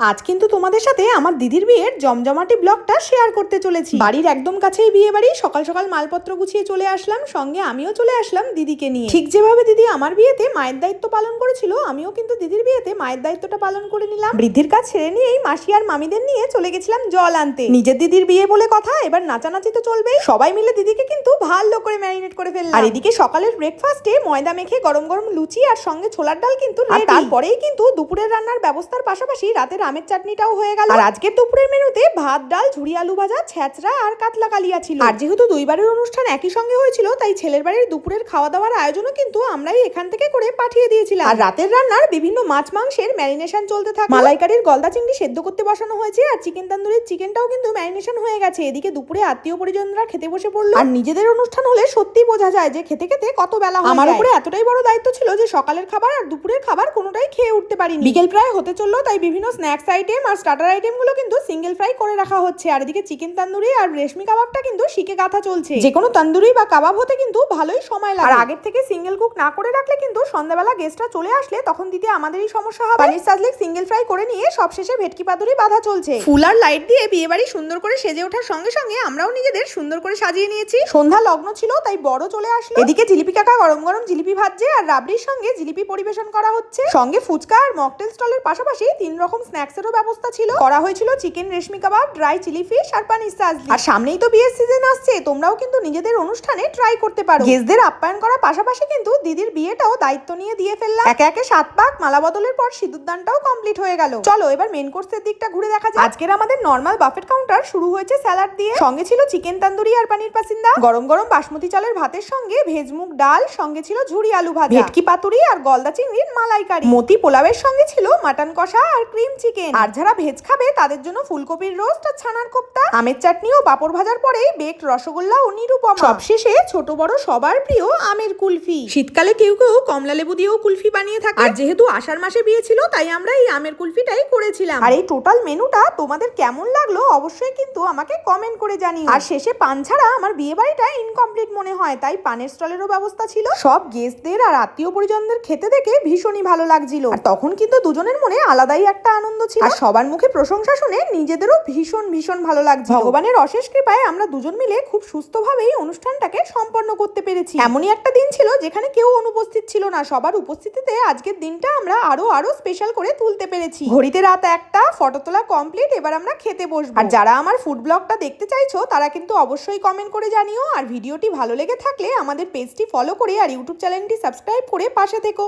আজ কিন্তু তোমাদের সাথে আমার দিদির বিয়ের জমজমাটি ব্লগটা শেয়ার করতে চলেছি। বাড়ির একদম কাছেই বিয়ে বাড়ি সকাল সকাল মালপত্র গুছিয়ে চলে আসলাম সঙ্গে আমিও চলে আসলাম দিদিকে নিয়ে। ঠিক যেভাবে দিদি আমার বিয়েতে মায়ের দায়িত্ব পালন করেছিল আমিও কিন্তু দিদির বিয়েতে মায়ের দায়িত্বটা পালন করে নিলাম। বৃদ্ধির কাজ ছেড়ে নিয়েই মাসি আর মামিদের নিয়ে চলে গেছিলাম জল আনতে। নিজের দিদির বিয়ে বলে কথা এবার নাচানাচি তো চলবেই। সবাই মিলে দিদিকে কিন্তু ভালো করে ম্যারিনেট করে ফেললাম। আর এদিকে সকালের ব্রেকফাস্টে ময়দা মেখে গরম গরম লুচি আর সঙ্গে ছোলার ডাল কিন্তু তারপরেই কিন্তু দুপুরের রান্নার ব্যবস্থার পাশাপাশি রাতের আমের চাটনিটাও হয়ে গেল। আর আজকের দুপুরের মেনুতে ভাত ডাল ঝুড়ি আলু ভাজা ছ্যাঁচড়া আর কাতলা কালিয়া ছিল। আর যেহেতু দুইবারের অনুষ্ঠান একই সঙ্গে হয়েছিল তাই ছেলের বাড়ির দুপুরের খাওয়া দাওয়ার আয়োজনও কিন্তু আমরাই এখান থেকে করে পাঠিয়ে দিয়েছিলাম। আর রাতের রান্নার বিভিন্ন মাছ মাংসের ম্যারিনেশন চলতে থাকে। মালাইকারির গলদা চিংড়ি সেদ্ধ করতে বসানো হয়েছে আর চিকেন তান্দুরির চিকেনটাও কিন্তু ম্যারিনেশন হয়ে গেছে। এদিকে দুপুরে আত্মীয় পরিজনরা খেতে বসে পড়ল। আর নিজেদের অনুষ্ঠান হলে সত্যি বোঝা যায় যে খেতে খেতে কত বেলা হয় আমার উপরে এতটাই বড় দায়িত্ব ছিল যে সকালের খাবার আর দুপুরের খাবার কোনোটাই খেয়ে উঠতে পারিনি। বিকেল প্রায় হতে চলল তাই বিভিন্ন স্ন্যাক্স আইটেম আর স্টার্টার আইটেমগুলো কিন্তু সিঙ্গেল ফ্রাই করে রাখা হচ্ছে। আর এদিকে চিকেন তান্দুরি আর রেশমি কাবাবটা কিন্তু শিখে গাথা চলছে। যে কোনো তান্দুরি বা কাবাব হতে কিন্তু ভালোই সময় লাগে। আর আগের থেকে সিঙ্গেল কুক না করে রাখলে কিন্তু সন্ধ্যাবেলা গেস্টরা চলে আসলে তখন দিতে আমাদেরই সমস্যা হবে। পানির সাজলেক সিঙ্গেল ফ্রাই করে নিয়ে সবশেষে ভেটকি পাতুরি বাঁধা চলছে। ফুল আর লাইট দিয়ে বিয়ে বাড়ি সুন্দর করে সেজে ওঠার সঙ্গে সঙ্গে আমরাও নিজেদের সুন্দর করে সাজিয়ে নিয়েছি। সন্ধ্যা লগ্ন ছিল, তাই বড় চলে আসলো। এদিকে জিলিপি কাকা গরম গরম জিলিপি ভাজছে আর রাবড়ির সঙ্গে জিলিপি পরিবেশন করা হচ্ছে। সঙ্গে ফুচকা আর মকটেল স্টলের পাশাপাশি তিন রকম স্ন্যাক্সেরও ব্যবস্থা ছিল। করা হয়েছিল chicken, reshmi kebab, dry chilli fish আর পানির সাজলি আর সামনেই তো বিয়ের সিজন আসছে, তোমরাও কিন্তু নিজেদের অনুষ্ঠানে ট্রাই করতে পারো। গেস্টদের আপ্যায়ন করার পাশাপাশি কিন্তু দিদির বিয়েটাও দায়িত্ব নিয়ে দিয়ে ফেললাম। একে একে সাত পাক মালা বদলের পর সিঁদুরদানটাও কমপ্লিট হয়ে গেল। চলো, এবার মেন কোর্সের দিকটা ঘুরে দেখা যাক। আজকের আমাদের নর্মাল বাফেট কাউন্টার শুরু হয়েছে স্যালাড দিয়ে। সঙ্গে ছিল চিকেন তান্দুরি আর পানির পাসিন্দা গরম গরম বাসমতি চালের ভাতের সঙ্গে ভেজ মুগ ডাল, সঙ্গে ছিল ঝুরি আলু ভাজা। ভেটকি পাতুরি আর গলদা চিংড়ির মালাইকারি। মতি পোলাওয়ের সঙ্গে ছিল মাটন কষা আর ক্রিম চিকেন আর যারা ভেজ খাবে তাদের জন্য ফুলকপির রোস্ট আর ছানার কোপ্তা আমের চাটনি ও পাপড় ভাজার পরে বেকড রসগোল্লা ও নিরুপমা। সবশেষে ছোট বড় সবার প্রিয় আমের কুলফি। শীতকালে কেউ কেউ কমলা লেবু দিয়েও কুলফি বানিয়ে থাকে। আর যেহেতু আষাঢ় মাসে বিয়ে ছিল তাই আমরা এই আমের কুলফিটাই করেছিলাম। আর এই টোটাল মেনুটা তোমাদের কেমন লাগল অবশ্যই কিন্তু আমাকে কমেন্ট করে জানিও। আর শেষে পান ছাড়া আমার বিয়ে বাড়িটা ইনকমপ্লিট মনে হয় তাই পানের স্টলেরও ব্যবস্থা ছিল। সব গেস্টদের আর আত্মীয় পরিজনদের খেতে দেখে ভীষণই ভালো লাগছিল। আর তখন কিন্তু দুজনের মনে আলাদাই একটা আনন্দ ছিল। আর সবার মুখে প্রশংসা শুনে নিজেদেরও ভীষণ ভীষণ ভালো লাগছে ভগবানের অশেষ কৃপায় আমরা দুজন মিলে খুব সুস্থভাবেই অনুষ্ঠানটাকে সম্পন্ন করতে পেরেছি। এমনই একটা দিন ছিল যেখানে কেউ অনুপস্থিত ছিল না। সবার উপস্থিতিতে আজকের দিনটা আমরা আরও আরও স্পেশাল করে তুলতে পেরেছি। ঘড়িতে রাত একটা ফটো তোলা কমপ্লিট এবার আমরা খেতে বসবো। আর যারা আমার ফুড ব্লগটা দেখতে চাইছো তারা কিন্তু অবশ্যই কমেন্ট করে জানিও। আর ভিডিওটি ভালো লেগে থাকলে আমাদের পেজটি ফলো করে আর ইউটিউব চ্যানেলটি সাবস্ক্রাইব করে পাশে থেকো।